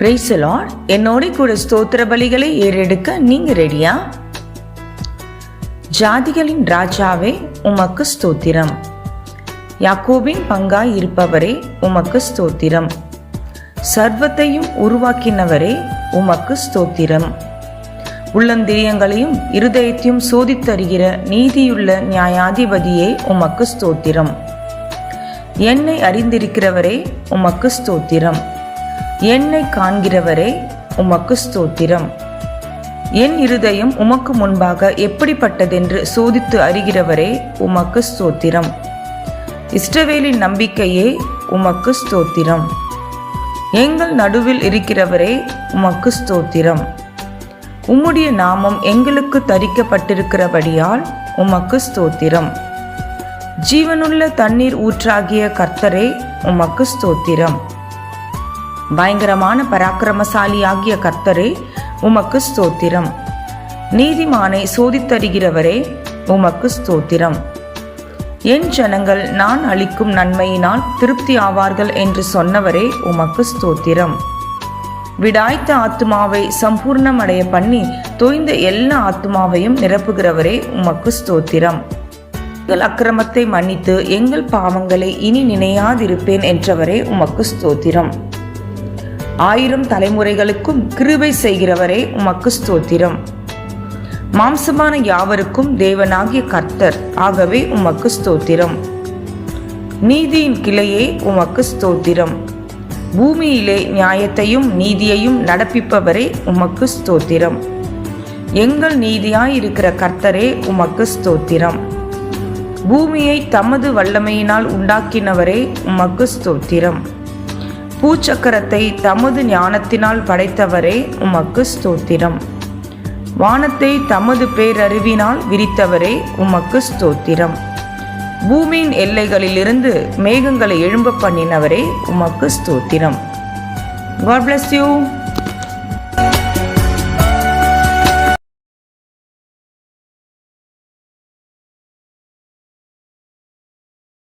பிரைசலாட் என்னோட கூட ஸ்தோத்திர பலிகளை ஏறெடுக்க நீங்க ரெடியா? ஜாதிகளின் ராஜாவே உமக்கு ஸ்தோத்திரம். யாக்கோபின் பங்காய் இருப்பவரே உமக்கு ஸ்தோத்திரம். சர்வத்தையும் உருவாக்கினவரே உமக்கு ஸ்தோத்திரம். உள்ளந்திரியங்களையும் இருதயத்தையும் சோதித்தருகிற நீதியுள்ள நியாயாதிபதியே உமக்கு ஸ்தோத்திரம். என்னை அறிந்திருக்கிறவரே உமக்கு ஸ்தோத்திரம். என்னை காண்கிறவரே உமக்கு ஸ்தோத்திரம். என் இருதயம் உமக்கு முன்பாக எப்படிப்பட்டதென்று சோதித்து அறிகிறவரே உமக்கு ஸ்தோத்திரம். இஸ்ரவேலின் நம்பிக்கையே உமக்கு ஸ்தோத்திரம். எங்கள் நடுவில் இருக்கிறவரே உமக்கு ஸ்தோத்திரம். உம்முடைய நாமம் எங்களுக்கு தரிக்கப்பட்டிருக்கிறபடியால் உமக்கு ஸ்தோத்திரம். ஜீவனுள்ள தண்ணீர் ஊற்றாகிய கர்த்தரே உமக்கு ஸ்தோத்திரம். பயங்கரமான பராக்கிரமசாலியாகிய கர்த்தரே உமக்கு ஸ்தோத்திரம். நீதிமானை சோதித்தருகிறவரே உமக்கு ஸ்தோத்திரம். என் ஜனங்கள் நான் அளிக்கும் நன்மையினால் திருப்தி ஆவார்கள் என்று சொன்னவரே உமக்கு ஸ்தோத்திரம். விடாய்த்த ஆத்துமாவை சம்பூர்ணமடைய பண்ணி தோய்ந்த எல்லா ஆத்துமாவையும் நிரப்புகிறவரே உமக்கு ஸ்தோத்திரம். எங்கள் அக்கிரமத்தை மன்னித்து எங்கள் பாவங்களை இனி நினையாதிருப்பேன் என்றவரே உமக்கு ஸ்தோத்திரம். ஆயிரம் தலைமுறைகளுக்கும் கிருபை செய்கிறவரே உமக்கு ஸ்தோத்திரம். மாம்சமான யாவருக்கும் தேவனாகிய கர்த்தர் ஆகவே உமக்கு ஸ்தோத்திரம். நீதியின் கிளையே உமக்கு ஸ்தோத்திரம். பூமியிலே நியாயத்தையும் நீதியையும் நடப்பிப்பவரே உமக்கு ஸ்தோத்திரம். எங்கள் நீதியாயிருக்கிற கர்த்தரே உமக்கு ஸ்தோத்திரம். பூமியை தமது வல்லமையினால் உண்டாக்கினவரே உமக்கு ஸ்தோத்திரம். பூச்சக்கரத்தை தமது ஞானத்தினால் படைத்தவரே உமக்கு ஸ்தோத்திரம். வானத்தை தமது பேரறிவினால் விரித்தவரே உமக்கு ஸ்தோத்திரம். பூமியின் எல்லைகளிலிருந்து மேகங்களை எழும்ப பண்ணினவரே உமக்கு ஸ்தோத்திரம். God bless you